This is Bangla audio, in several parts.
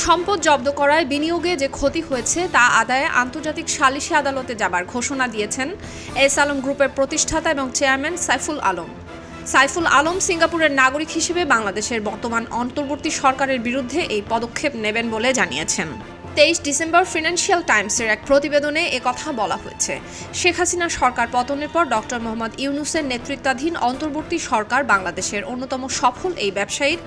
সম্পদ জব্দ করায় বিনিয়োগে যে ক্ষতি হয়েছে তা আদায়ে আন্তর্জাতিক সালিসি আদালতে যাবার ঘোষণা দিয়েছেন এস আলম গ্রুপের প্রতিষ্ঠাতা এবং চেয়ারম্যান সাইফুল আলম। সাইফুল আলম সিঙ্গাপুরের নাগরিক হিসেবে বাংলাদেশের বর্তমান অন্তর্বর্তী সরকারের বিরুদ্ধে এই পদক্ষেপ নেবেন বলে জানিয়েছেন। তেইশ ডিসেম্বর ফিনান্সিয়াল টাইমসের এক প্রতিবেদনে কথা বলা হয়েছে। শেখ হাসিনা সরকার পতনের পর ডক্টর মোহাম্মদ ইউনুসের নেতৃত্বাধীন অন্তর্বর্তী সরকার বাংলাদেশের অন্যতম সফল এই ব্যবসায়ীর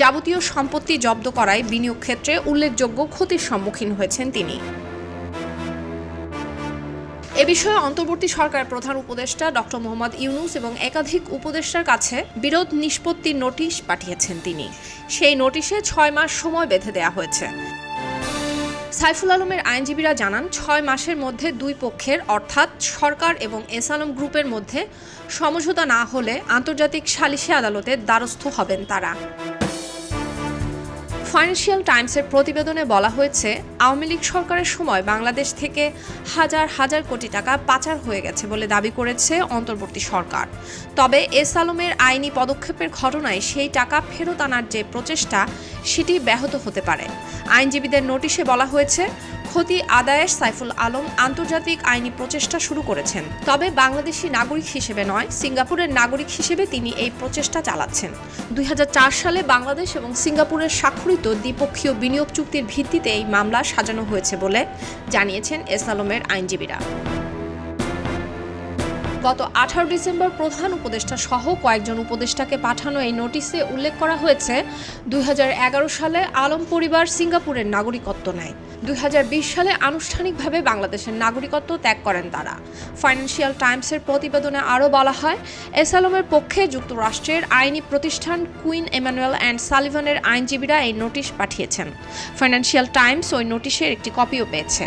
যাবতীয় সম্পত্তি জব্দ করায় বিনিয়োগ ক্ষেত্রে উল্লেখযোগ্য ক্ষতির সম্মুখীন হয়েছেন তিনি। এ বিষয়ে অন্তর্বর্তী সরকার প্রধান উপদেষ্টা ডক্টর মোহাম্মদ ইউনুস এবং একাধিক উপদেষ্টার কাছে বিরোধ নিষ্পত্তির নোটিশ পাঠিয়েছেন তিনি। সেই নোটিশে ছয় মাস সময় বেঁধে দেওয়া হয়েছে। সাইফুল আলমের আইনজীবীরা জানান, ছয় মাসের মধ্যে দুই পক্ষের, অর্থাৎ সরকার এবং এস আলম গ্রুপের মধ্যে সমঝোতা না হলে আন্তর্জাতিক সালিসি আদালতের দ্বারস্থ হবেন তারা। ফাইন্যান্সিয়াল টাইমসের প্রতিবেদনে বলা হয়েছে, আওয়ামী লীগ সরকারের সময় বাংলাদেশ থেকে হাজার হাজার কোটি টাকা পাচার হয়ে গেছে বলে দাবি করেছে অন্তর্বর্তী সরকার। তবে এস আলমের আইনি পদক্ষেপের ঘটনায় সেই টাকা ফেরত আনার যে প্রচেষ্টা, সেটি ব্যাহত হতে পারে। আইনজীবীদের নোটিশে বলা হয়েছে, ক্ষতি আদায়ে সাইফুল আলম আন্তর্জাতিক আইনি প্রচেষ্টা শুরু করেছেন। তবে বাংলাদেশি নাগরিক হিসেবে নয়, সিঙ্গাপুরের নাগরিক হিসেবে তিনি এই প্রচেষ্টা চালাচ্ছেন। দুই হাজার চার সালে বাংলাদেশ এবং সিঙ্গাপুরের স্বাক্ষরিত দ্বিপক্ষীয় বিনিয়োগ চুক্তির ভিত্তিতে এই মামলা সাজানো হয়েছে বলে জানিয়েছেন এস আলমের আইনজীবীরা। গত আঠারো ডিসেম্বর প্রধান উপদেষ্টা সহ কয়েকজন উপদেষ্টাকে পাঠানো এই নোটিশে উল্লেখ করা হয়েছে, দুই হাজার এগারো সালে আলম পরিবার সিঙ্গাপুরের নাগরিকত্ব নেয়। দুই হাজার বিশ সালে আনুষ্ঠানিকভাবে বাংলাদেশের নাগরিকত্ব ত্যাগ করেন তারা। ফাইন্যান্সিয়াল টাইমসের প্রতিবেদনে আরও বলা হয়, এস আলমের পক্ষে যুক্তরাষ্ট্রের আইনি প্রতিষ্ঠান কুইন এমানুয়েল অ্যান্ড সালিভানের আইনজীবীরা এই নোটিশ পাঠিয়েছেন। ফাইন্যান্সিয়াল টাইমস ওই নোটিশের একটি কপিও পেয়েছে।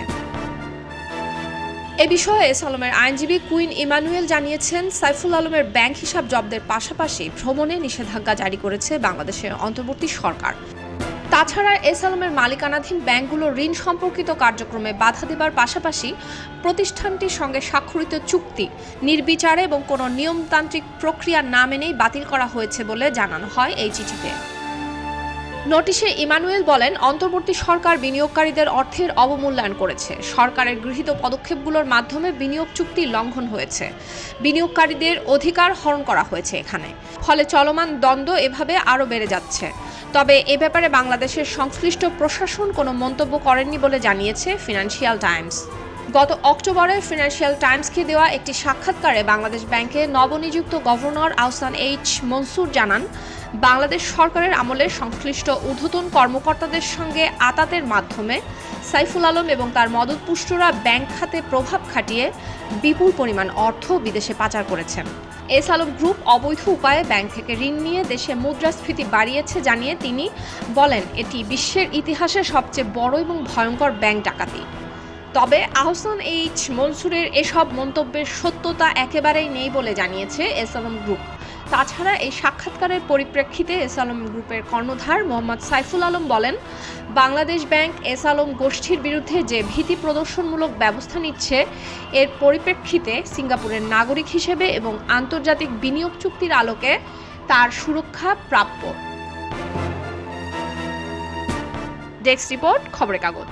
এ বিষয়ে এস আলমের আইনজীবী কুইন ইমানুয়েল জানিয়েছেন, সাইফুল আলমের ব্যাংক হিসাব জব্দের পাশাপাশি ভ্রমণে নিষেধাজ্ঞা জারি করেছে বাংলাদেশের অন্তর্বর্তী সরকার। তাছাড়া এস আলমের মালিকানাধীন ব্যাংকগুলো ঋণ সম্পর্কিত কার্যক্রমে বাধা দেবার পাশাপাশি প্রতিষ্ঠানটির সঙ্গে স্বাক্ষরিত চুক্তি, নির্বিচারে এবং কোনো নিয়মতান্ত্রিক প্রক্রিয়া না মেনেই বাতিল করা হয়েছে বলে জানানো হয় এই চিঠিতে। নোটিশে ইমানুয়েল বলেন, অন্তর্বর্তী সরকার বিনিয়োগকারীদের অর্থের অবমূল্যায়ন করেছে। সরকারের গৃহীত পদক্ষেপগুলোর মাধ্যমে বিনিয়োগ চুক্তি লঙ্ঘন হয়েছে। বিনিয়োগকারীদের অধিকার হরণ করা হয়েছে এখানে। ফলে চলমান দ্বন্দ্ব এভাবে আরও বেড়ে যাচ্ছে। তবে এ ব্যাপারে বাংলাদেশের সংশ্লিষ্ট প্রশাসন কোনো মন্তব্য করেননি বলে জানিয়েছে ফিনান্সিয়াল টাইমস। গত অক্টোবরে ফিনান্সিয়াল টাইমসকে দেওয়া একটি সাক্ষাৎকারে বাংলাদেশ ব্যাংকের নবনিযুক্ত গভর্নর আহসান এইচ মনসুর জানান, বাংলাদেশ সরকারের আমলে সংশ্লিষ্ট ঊর্ধ্বতন কর্মকর্তাদের সঙ্গে আতাতের মাধ্যমে সাইফুল আলম এবং তার মদতপুষ্টরা ব্যাংক খাতে প্রভাব খাটিয়ে বিপুল পরিমাণ অর্থ বিদেশে পাচার করেছেন। এস আলম গ্রুপ অবৈধ উপায়ে ব্যাংক থেকে ঋণ নিয়ে দেশে মুদ্রাস্ফীতি বাড়িয়েছে জানিয়ে তিনি বলেন, এটি বিশ্বের ইতিহাসে সবচেয়ে বড় এবং ভয়ঙ্কর ব্যাংক ডাকাতি। তবে আহসান এইচ মনসুরের এসব মন্তব্যের সত্যতা একেবারেই নেই বলে জানিয়েছে এস আলম গ্রুপ। তাছাড়া এই সাক্ষাৎকারের পরিপ্রেক্ষিতে এস আলম গ্রুপের কর্ণধার মোহাম্মদ সাইফুল আলম বলেন, বাংলাদেশ ব্যাংক এস আলম গোষ্ঠীর বিরুদ্ধে যে ভীতি প্রদর্শনমূলক ব্যবস্থা নিচ্ছে, এর পরিপ্রেক্ষিতে সিঙ্গাপুরের নাগরিক হিসেবে এবং আন্তর্জাতিক বিনিয়োগ চুক্তির আলোকে তার সুরক্ষা প্রাপ্য। ডেস্ক রিপোর্ট, খবরের কাগজ।